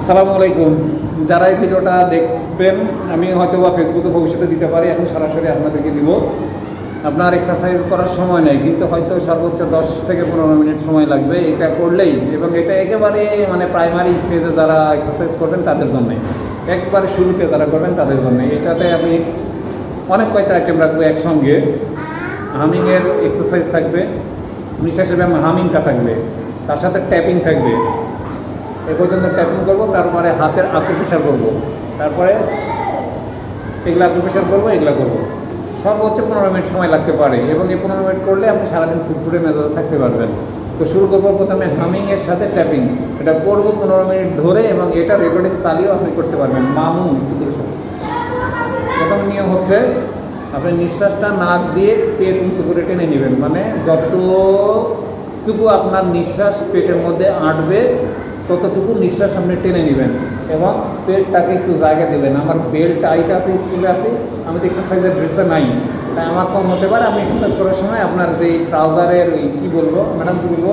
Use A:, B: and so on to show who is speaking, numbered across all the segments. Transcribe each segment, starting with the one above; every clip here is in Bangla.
A: আসসালামু আলাইকুম। যারা এই ভিডিওটা দেখবেন, আমি হয়তো বা ফেসবুকে ভবিষ্যতে দিতে পারি, এখন সরাসরি আপনাদেরকে দিব। আপনার এক্সারসাইজ করার সময় নেই, কিন্তু হয়তো সর্বোচ্চ দশ থেকে পনেরো মিনিট সময় লাগবে এটা করলেই। এবং এটা একেবারে মানে প্রাইমারি স্টেজে যারা এক্সারসাইজ করবেন, তাদের জন্যে। একবারে শুরুতে যারা করবেন, তাদের জন্যে। এটাতে আমি অনেক কয়টা আইটেম রাখব একসঙ্গে। হামিংয়ের এক্সারসাইজ থাকবে নিঃশ্বাসের ব্যায়াম হামিংটা থাকবে। তার সাথে ট্যাপিং থাকবে। এ পর্যন্ত ট্যাপিং করব, তারপরে হাতের আত্মপ্রেশার করব। তারপরে এগুলো আত্মপ্রেশার করব, এগুলো করব। সর্বোচ্চ পনেরো মিনিট সময় লাগতে পারে এবং এই পনেরো মিনিট করলে আপনি সারাদিন ফুটফুটে মেজাজে থাকতে পারবেন। তো শুরু করব প্রথমে হামিংয়ের সাথে ট্যাপিং। এটা করব পনেরো মিনিট ধরে এবং এটা রেকর্ডিং চালিয়েও আপনি করতে পারবেন। মামু প্রথম নিয়ম হচ্ছে আপনি নিঃশ্বাসটা নাক দিয়ে পেট উঁচু করে টেনে নেবেন। মানে যতটুকু আপনার নিঃশ্বাস পেটের মধ্যে আঁটবে ততটুকু নিঃশ্বাস আপনি টেনে নেবেন এবং পেটটাকে একটু জায়গা দেবেন। আমার বেল্ট টাইট আছে স্কুলে আছে আমি তো এক্সারসাইজের ড্রেসে নাই। তাই আমার কম হতে পারে আমি এক্সারসাইজ করার সময় আপনার যে ট্রাউজারের ওই কী বলব ম্যাডাম কী বলব?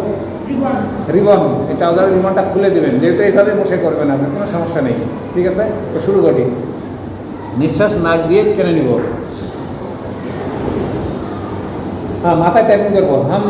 A: রিবন এই ট্রাউজারের রিবনটা খুলে দেবেন। যেহেতু এইভাবে বসে করবেন আপনি কোনো সমস্যা নেই। ঠিক আছে? তো শুরু করি। নিঃশ্বাস নাক দিয়ে টেনে নিব। হ্যাঁ মাথায় টাইপিং করব। হাম।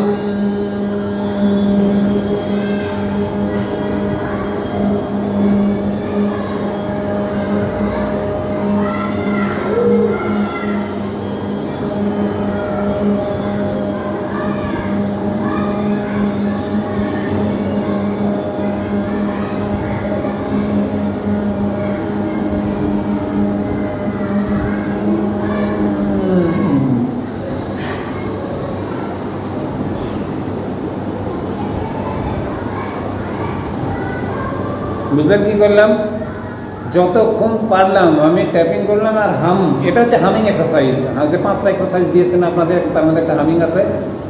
A: বুঝলেন কি করলাম? যতক্ষণ পারলাম, আমি ট্যাপিং করলাম আর হাম এটা হচ্ছে হামিং এক্সারসাইজ যে পাঁচটা এক্সারসাইজ দিয়েছেন আপনাদের, তার মধ্যে একটা হামিং আছে।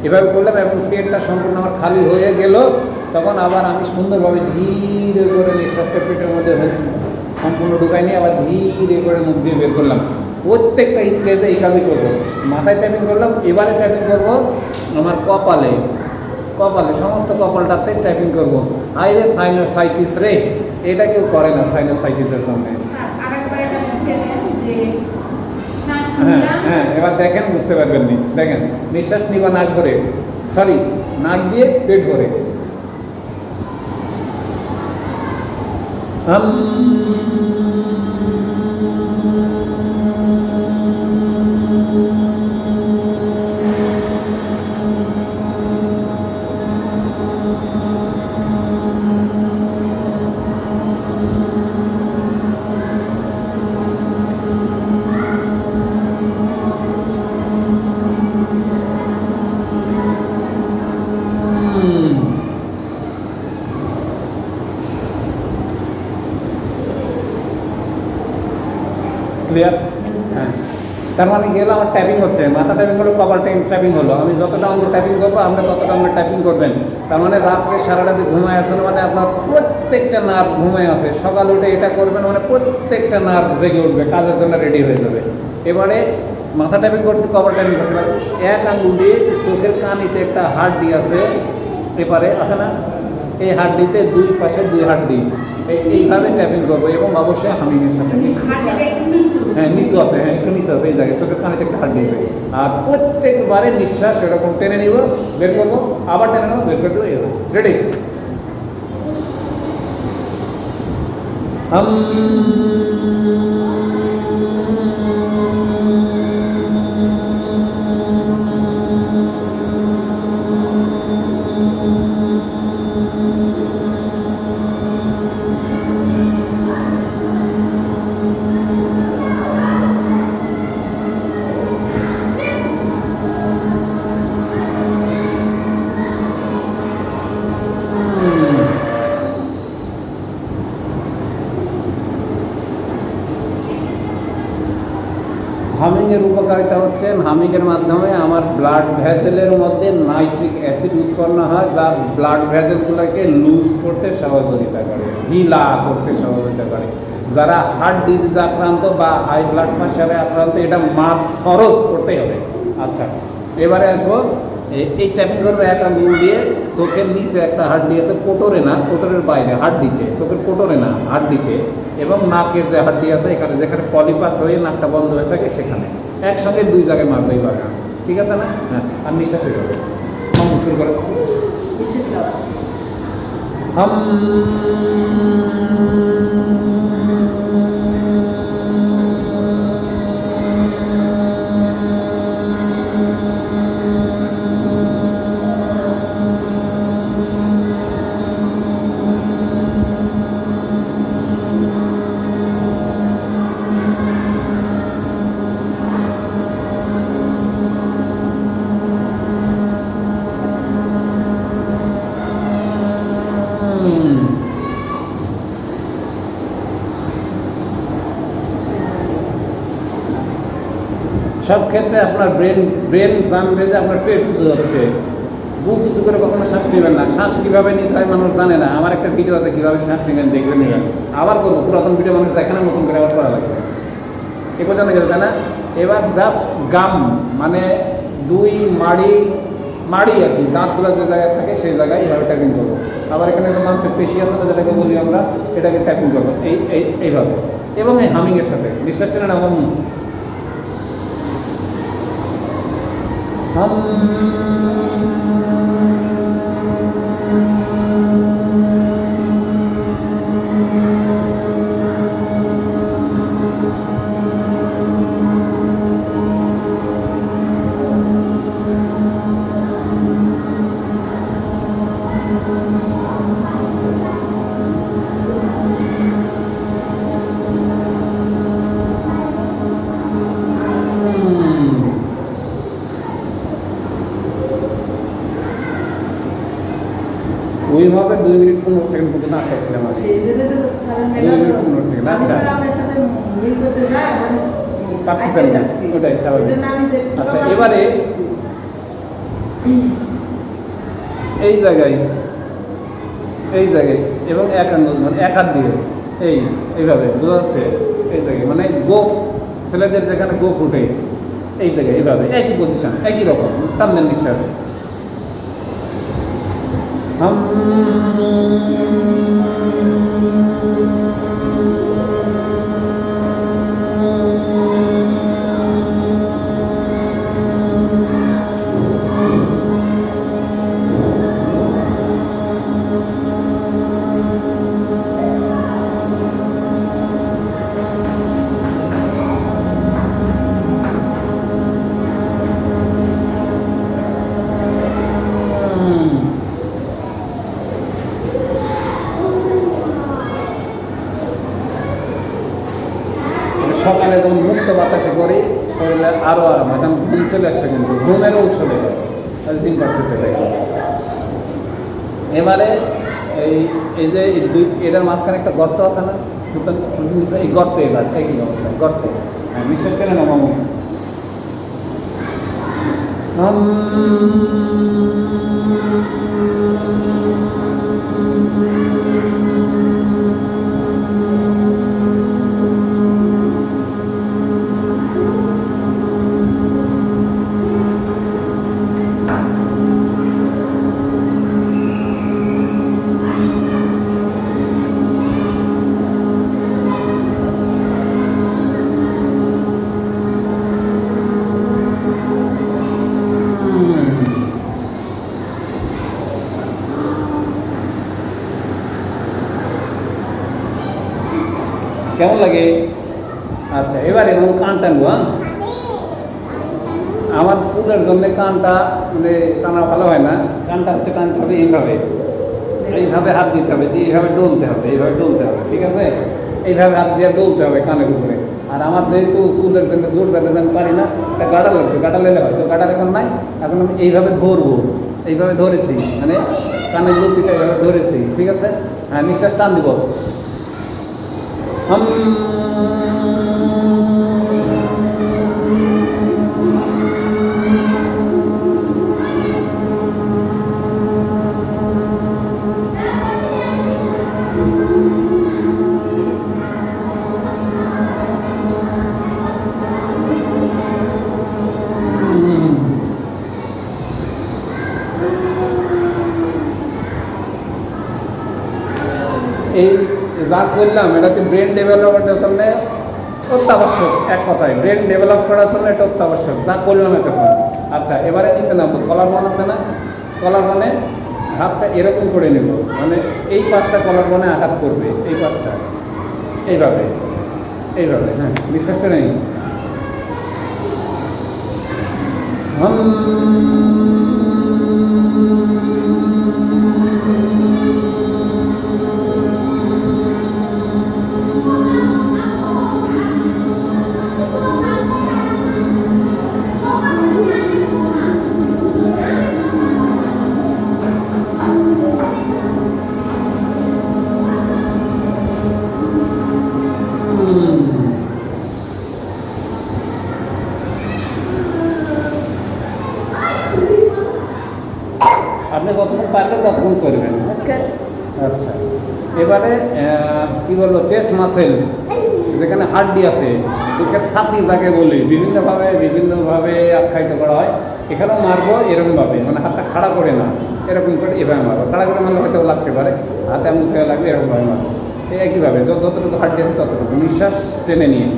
A: এভাবে করলাম এবং পেটটা সম্পূর্ণ আমার খালি হয়ে গেল। তখন আবার আমি সুন্দরভাবে ধীরে করে নিঃশ্বাসটা পেটের মধ্যে সম্পূর্ণ ঢুকাই নিয়ে আবার ধীরে করে মুখ দিয়ে বের করলাম। প্রত্যেকটা স্টেজে এই কাজই করব। মাথায় ট্যাপিং করলাম, এবারে ট্যাপিং করব আমার কপালে। কপালে সমস্ত কপালটাতে টাইপিং করব। হাই রে সাইনোসাইটিস রে এটা কেউ করে না সাইনোসাইটিসের জন্য হ্যাঁ হ্যাঁ এবার দেখেন বুঝতে পারবেন নি। দেখেন নিঃশ্বাস নিবা নাক করে সরি নাক দিয়ে পেট ভরে। ক্লিয়ার হ্যাঁ। তার মানে গেলে আমার ট্যাপিং হচ্ছে। মাথা ট্যাপিং হলো কপাল ট্যাপিং হলো। আমি যতটা অঙ্গ ট্যাপিং করব আপনি ততটা অঙ্গ ট্যাপিং করবেন। তার মানে রাত্রে সারা রাতে ঘুমায় আসেন মানে আপনার প্রত্যেকটা নার্ভ ঘুমায় আছে সকাল উঠে এটা করবেন মানে প্রত্যেকটা নার্ভ জেগে উঠবে, কাজের জন্য রেডি হয়ে যাবে। এবারে মাথা ট্যাপিং করছি, কপাল ট্যাপিং করছি। মানে এক আঙ্গুল দিয়ে চোখের কানিতে একটা হাড্ডি আছে, এপারে আছে না? এই হাড্ডিতে দুই পাশে দুই হাড্ডি। এই, এইভাবে ট্যাপিং করব এবং অবশ্যই হামিংয়ের সাথে হ্যাঁ নিচু আছে হ্যাঁ একটু নিচু আছে এই জায়গায় চোখের কানেতে একটা হাড্ডি আছে আর প্রত্যেকবারে নিঃশ্বাস এরকম টেনে নিব বের করব আবার টেনে নেব বের করে দেবো রেডি হাম হামিংয়ের মাধ্যমে আমার ব্লাড ভেজেলের মধ্যে নাইট্রিক অ্যাসিড উৎপন্ন হয় যা ব্লাড ভেজেলগুলোকে লুজ করতে সহযোগিতা করে, ঢিলা করতে সহযোগিতা করে। যারা হার্ট ডিজিজ আক্রান্ত বা হাই ব্লাড প্রেশারে আক্রান্ত, এটা মাস্ট খরচ করতে হবে। আচ্ছা এবারে আসব এই- এই ট্যাপিং করবে এক আঙ্গুল দিয়ে চোখের নিচে একটা হাড্ডি আছে কোটরে না কোটরের বাইরে হাড্ডিতে চোখের কোটরে না হাড্ডিতে এবং নাকের যে হাড্ডি আছে এখানে যেখানে পলিপাস হয়ে নাকটা বন্ধ হয়ে থাকে সেখানে। একসঙ্গে দুই জায়গায় মারবে এই বাগান ঠিক আছে না? হ্যাঁ আর নিঃশ্বাস হয়ে যাবে। হম শুরু করো। হুম। সব ক্ষেত্রে আপনার ব্রেন ব্রেন জানবে যে আপনার পেট উঁচু হচ্ছে। বুক উঁচু করে কখনো শ্বাস নেবেন না। শ্বাস কীভাবে নিতে হয় মানুষ জানে না। আমার একটা ভিডিও আছে, কীভাবে শ্বাস নেবেন দেখবেন আবার করব। পুরাতন ভিডিও মানুষ দেখে না, নতুন করে আবার করা লাগবে। এ পর্যন্ত গেছে, তাই না? এবার জাস্ট গাম মানে দুই মাড়ি মাড়ি আর কি। দাঁতগুলো যে জায়গায় থাকে, সেই জায়গায় এইভাবে ট্যাপিং করব। আবার এখানে যে মাংসের পেশি আছে না, যেটাকে বলি আমরা, এটাকে ট্যাপিং করব। এই এই, এইভাবে। এবং এই হামিংয়ের সাথে। বিশ্বাস টেনে না হম
B: এই
A: জায়গায় এবং এক আঙ্গুল মানে এক হাত দিয়ে। এই, এইভাবে, বোঝা যাচ্ছে? এই জায়গায় মানে গোফ, ছেলেদের যেখানে গোফ উঠে এই জায়গায়, এইভাবে, একই পজিশন একই রকম টানলেন নিঃশ্বাস। হাম সকালে যখন মুক্ত বাতাসে করি শরীরে আরও আরাম এখন ঘুম চলে আসবে কিন্তু, ঘুমের ঔষধে জিম করতেছে এবারে এই এই যে দুই, এটার মাঝখানে একটা গর্ত আছে না? এই গর্ত এবার, একই অবস্থা, গর্ত। হ্যাঁ নিঃশ্বাস টেনে না, মামু। লাগে? আচ্ছা এবারে এবং কান টানবো হ্যাঁ? আমার চুলের জন্য কানটা মানে টানা ভালো হয় না। কানটা হচ্ছে টানতে হবে এইভাবে। এইভাবে হাত দিতে হবে, দিয়ে এইভাবে ডলতে হবে, এইভাবে ডলতে হবে, ঠিক আছে? এইভাবে হাত দিয়ে ডলতে হবে কানের উপরে। আর আমার যেহেতু চুলের জন্য জোর বেঁধে আমি পারি না, একটা গাডার লাগবে, গাডার লেলে হয়। তো গাডার এখন নাই, এখন আমি এইভাবে ধরবো, এইভাবে ধরেছি। মানে কানের লতিটা এইভাবে ধরেছি, ঠিক আছে? হ্যাঁ নিঃশ্বাস টান দিব। Hum. যা করলাম, এটা হচ্ছে ব্রেন ডেভেলপমেন্টের জন্য অত্যাবশ্যক, এক কথায়। ব্রেন ডেভেলপ করার জন্য এটা অত্যাবশ্যক, যা করলাম এতক্ষণ আচ্ছা এবারে নিচে নামবো কলার বন আছে না? কলার বনে হাতটা এরকম করে নেব মানে এই পাশটা কলার বনে আঘাত করবে, এই পাশটা। এইভাবে এইভাবে হ্যাঁ বিশ্বাসটা নেই। আপনি ছাতি যাকে বলি, বিভিন্নভাবে বিভিন্নভাবে আখ্যায়িত করা হয়। এখানেও মারবো, এরকমভাবে মানে হাতটা খাড়া করে না, এরকম করে, এভাবে মারবো। খাড়া করে মারলে হয়তো লাগতে পারে, হাতে এমন থেকে লাগবে এরকমভাবে মারবো। এই একইভাবে, যত যতটুকু হাড্ডি আছে ততটুকু। নিঃশ্বাস টেনে নিয়ে।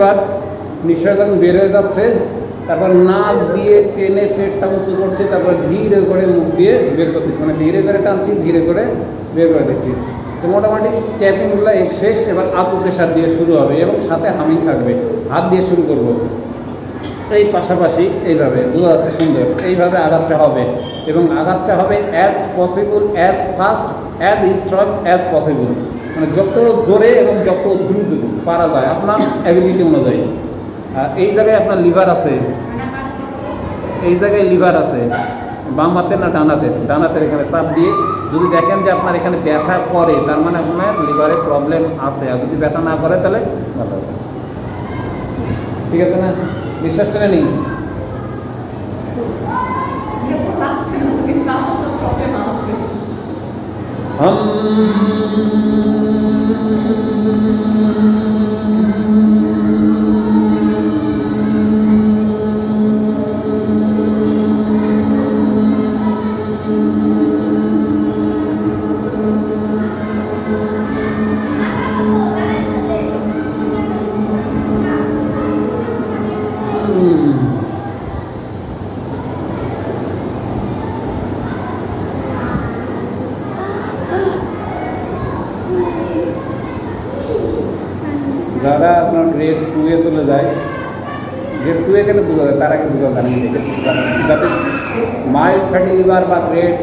A: প্রত্যেকবার নিঃশ্বাস যখন বের হয়ে যাচ্ছে। তারপর নাক দিয়ে টেনে পেটটা উঁচু করছে, তারপর ধীরে করে মুখ দিয়ে বের করতেছি মানে ধীরে করে টানছি, ধীরে করে বের করে দিচ্ছি। তো মোটামুটি ট্যাপিংগুলো শেষ, এবার আপু প্রেশার দিয়ে শুরু হবে এবং সাথে হামিং থাকবে। হাত দিয়ে শুরু করব। এই পাশাপাশি এইভাবে, বোঝা যাচ্ছে সুন্দর, এইভাবে আঘাতটা হবে এবং আঘাতটা হবে as possible as fast as strong as possible মানে যত জোরে এবং যত দ্রুত পারা যায়, আপনার অ্যাবিলিটি অনুযায়ী। আর এই জায়গায় আপনার লিভার আছে। এই জায়গায় লিভার আছে। বাম হাতে না ডান হাতে? ডান হাতের এখানে চাপ দিয়ে যদি দেখেন যে আপনার এখানে ব্যথা করে, তার মানে আপনার লিভারে প্রবলেম আছে। আর যদি ব্যথা না করে, তাহলে ভালো আছে। ঠিক আছে না? বিশ্বাস টেনে নিই
C: লাগছে না
A: গ্রেড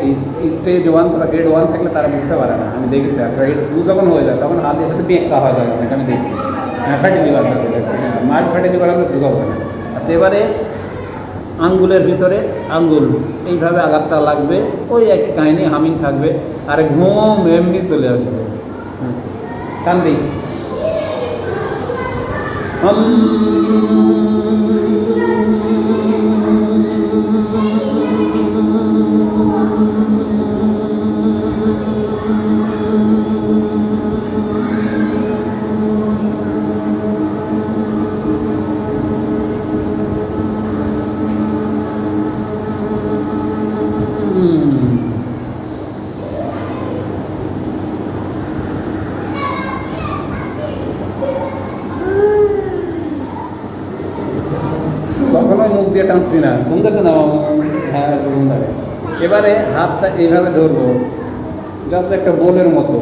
A: স্টেজ ওয়ান তোরা গ্রেড ওয়ান থাকলে তারা বুঝতে পারে না। আমি দেখেছি, আর গ্রেড টু যখন হয়ে যায়, তখন হাতের সাথে বেঁকা হয়ে যায় অনেক, আমি দেখছি। ফ্যাটি লিভার থাকে মাইল্ড ফ্যাটি লিভার হলে বোঝা না। আচ্ছা এবারে আঙ্গুলের ভিতরে আঙ্গুল, এইভাবে আঘাতটা লাগবে, ওই একই কাহিনী, হামিং থাকবে, আর ঘুম, এমনি চলে আসবে। টান দিই। এবারে হাতটা এইভাবে ধরবো জাস্ট একটা বোলের মতো।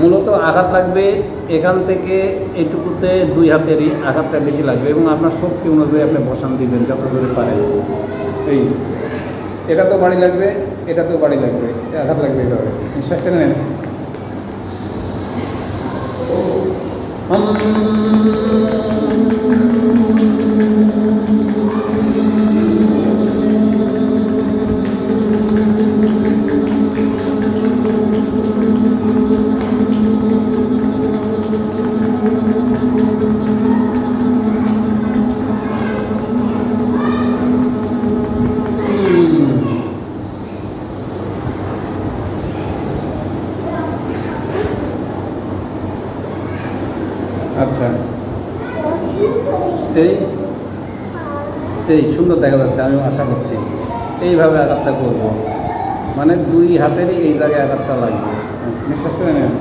A: মূলত আঘাত লাগবে এখান থেকে এইটুকুতে দুই হাতেরই আঘাতটা বেশি লাগবে এবং আপনার শক্তি অনুযায়ী আপনি বসান দিবেন, যত জোরে পারেন। এই, এটা তো বাড়ি লাগবে, এটা তো বাড়ি লাগবে, আঘাত লাগবে এইভাবে নিঃশ্বাস টেনে নেন। হুম আচ্ছা। এই এই সুন্দর দেখা যাচ্ছে আমি আশা করছি। এইভাবে আঘাতটা করব। মানে দুই হাতেরই এই জায়গায় আঘাতটা লাগবে। নিঃশ্বাস করে নেন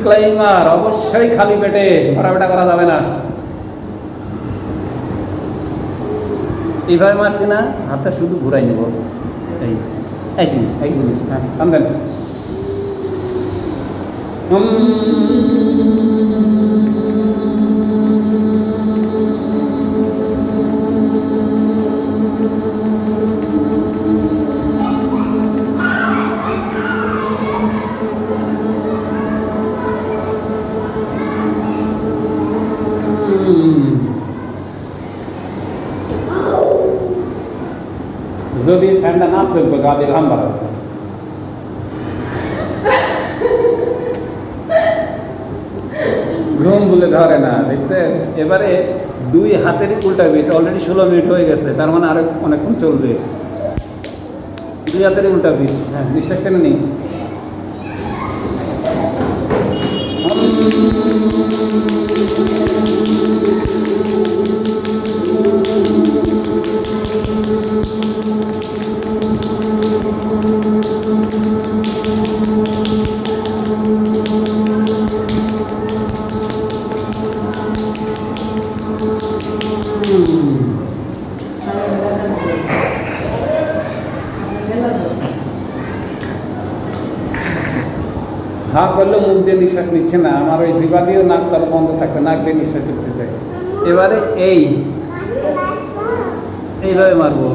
A: ডিসক্লাইমার অবশ্যই খালি পেটে ভরাবেটা করা যাবে না। এইভাবে মারছি না, হাতটা শুধু ঘুরাই নেব। এই, এক মিনিট এক মিনিট হ্যাঁ টান যদি গা দিয়ে ঘাম হতো ঘুম বলে ধরে না, দেখছেন? এবারে দুই হাতেরই উল্টা বিট অলরেডি ষোলো মিনিট হয়ে গেছে, তার মানে আরও অনেকক্ষণ চলবে। দুই হাতেরই উল্টা বিট হ্যাঁ নিঃশ্বাস টেনে নিই হা নিঃশ্বাস নিচ্ছে না। আমার ওই জিবা দিয়েও নাক তার বন্ধ থাকছে, নাক দিয়ে নিঃশ্বাস ঢুকতেছে এবারে এই, এইভাবে মারবো।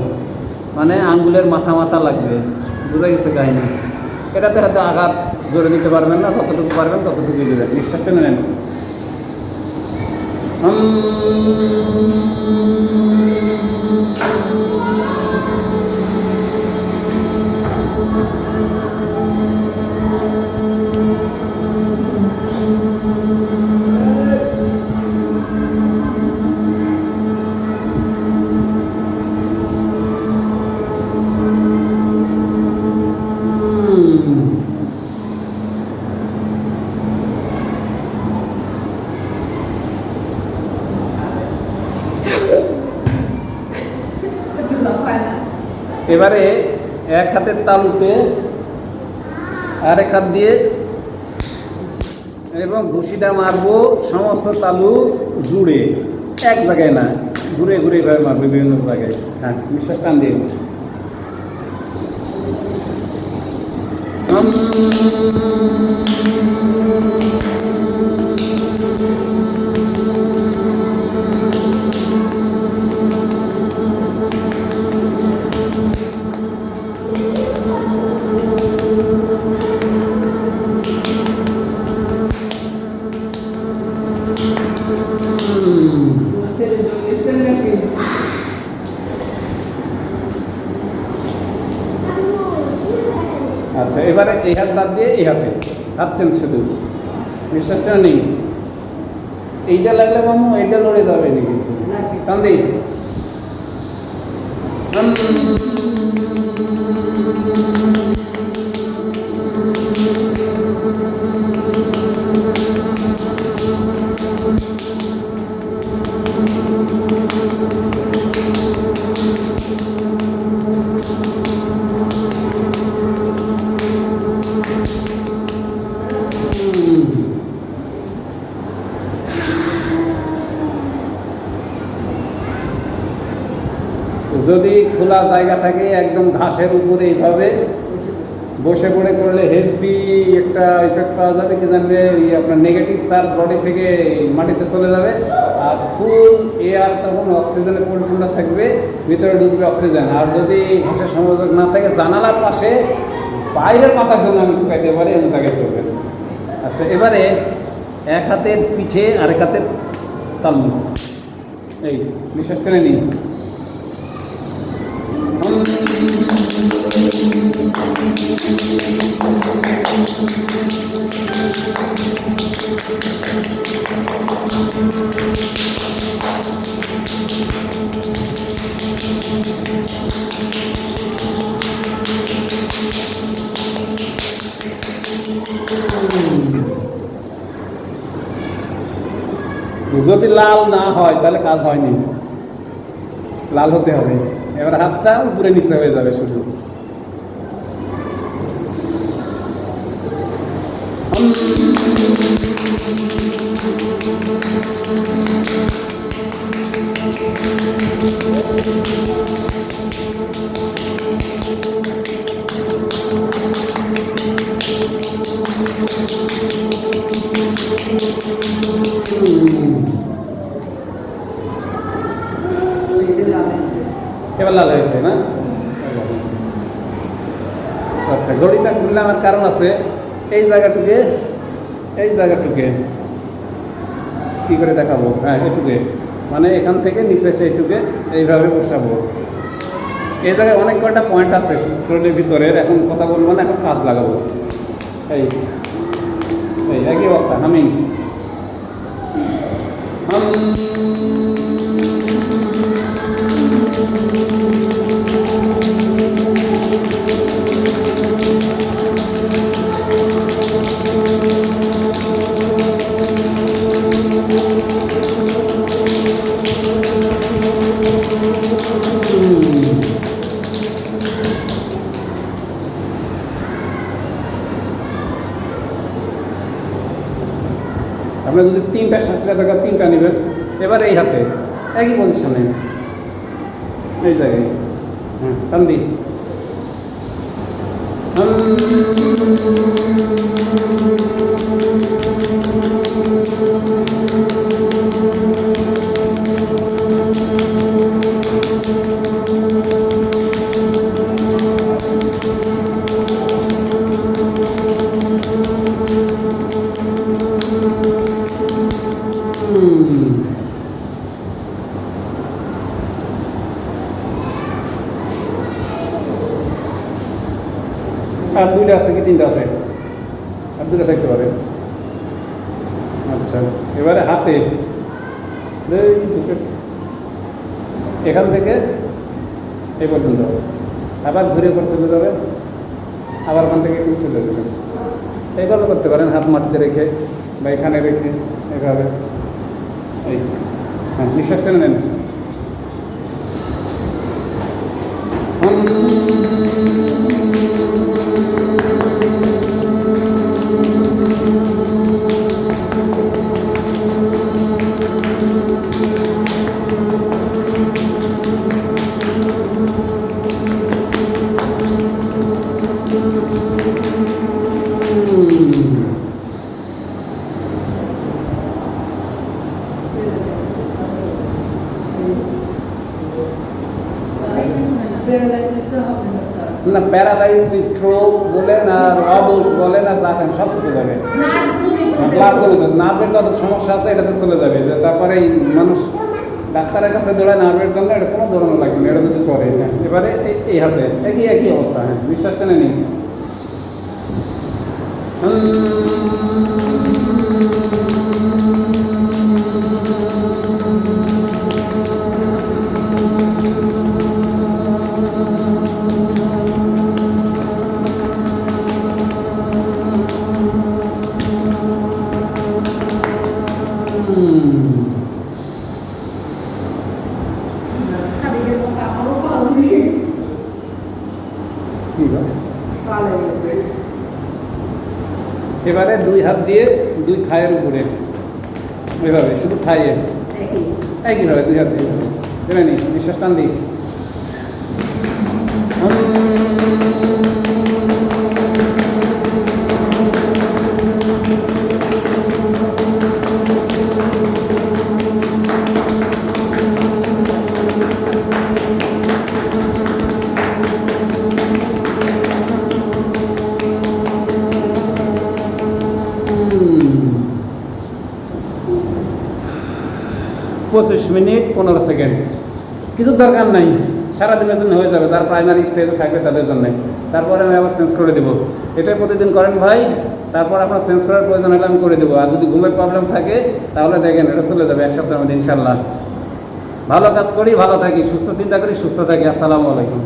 A: মানে আঙ্গুলের মাথা মাথা লাগবে। বুঝা গেছে কাহিনি। এটাতে হয়তো আঘাত জোরে দিতে পারবেন না, যতটুকু পারবেন ততটুকু দেবেন। নিঃশ্বাসটা নেবেন। নেন এবারে এক হাতের তালুতে আরেক হাত দিয়ে এবং ঘুষিটা মারবো সমস্ত তালু জুড়ে। এক জায়গায় না, ঘুরে ঘুরে এভাবে মারবে বিভিন্ন জায়গায়। হ্যাঁ নিঃশ্বাস টান দিয়ে। এবারে এই হাত বাদ দিয়ে এই হাতে হাতছেন শুধু। বিশ্বাসটা নেই। এইটা লাগলে মামু এইটা লড়ে যাবে নাকি? কিন্তু টান খোলা জায়গা থাকে, একদম ঘাসের উপরে এইভাবে। বসে পড়ে করলে হেভি একটা ইফেক্ট পাওয়া যাবে, কি জানবে এই আপনার নেগেটিভ চার্জ বডি থেকে মাটিতে চলে যাবে। আর ফুল এয়ার তখন অক্সিজেনে পরিপূর্ণ থাকবে, ভিতরে ঢুকবে অক্সিজেন আর যদি ঘাসের সংযোগ না থাকে, জানালার পাশে বাইরের পাতার জন্য আমি ঢুকাইতে পারি এমন জায়গায় ঢুকে আচ্ছা এবারে এক হাতের পিঠে আরেক হাতের তাল্লু এই, নিঃশ্বাস টেনে নিন। যদি লাল না হয়, তাহলে কাজ হয়নি। লাল হতে হবে। এবার হাতটা উপরে নিচে হয়ে যাবে শুধু। এবার লাল হয়েছে না? আচ্ছা ঘড়িটা খুললে আমার কারণ আছে। এই জায়গাটুকে এই জায়গাটুকে। কী করে দেখাবো? হ্যাঁ এটুকে। মানে এখান থেকে নিচে সেইটুকে এইভাবে বসাবো। এই জায়গায় অনেক কয়টা পয়েন্ট আছে শরীরের ভিতরের, এখন কথা বলব না, এখন কাজ লাগাবো। এই এই, একই অবস্থা হামিং। আপনার যদি তিনটা নেওয়া দরকার তিনটা নেবেন, এবার এই হাতে, একই পজিশনে এই জায়গায়। হ্যাঁ টান রেখে বা এখানে রেখে এভাবে। এই হ্যাঁ নিঃশ্বাস টেনে নেন। প্যারালাইজড স্ট্রোক বলেন আর অবশ বলেন আর যাতেন সব চলে যাবে। ব্লাড চলে যাবে নার্ভের যত সমস্যা আছে এটাতে চলে যাবে। তারপরে এই মানুষ ডাক্তারের কাছে দৌড়ায় নার্ভের জন্য এটা কোনো দৌড়ানো লাগবে না এটা যদি করে হ্যাঁ। এবারে এই- এই হাতে একই একই অবস্থা হ্যাঁ বিশ্বাস টেনে নিন। দিয়ে দুই থায়ের উপরে। এভাবে শুধু থাইয়ে
B: একই।
A: একইভাবে দুই হাত দিয়ে। দেবে নি নিঃশ্বাস টান দিই মিনিট, পনেরো সেকেন্ড। কিছু দরকার নাই। সারাদিনের জন্য হয়ে যাবে। যার প্রাইমারি স্টেজে থাকবে তাদের জন্য। তারপরে আমি আবার চেঞ্জ করে দেবো। এটাই প্রতিদিন করেন ভাই। তারপর আপনার চেঞ্জ করার প্রয়োজন হলে আমি করে দেবো। আর যদি ঘুমের প্রবলেম থাকে, তাহলে দেখেন এটা চলে যাবে এক সপ্তাহের মধ্যে ইনশাল্লাহ ভালো কাজ করি, ভালো থাকি। সুস্থ চিন্তা করি, সুস্থ থাকি। আসসালামু আলাইকুম।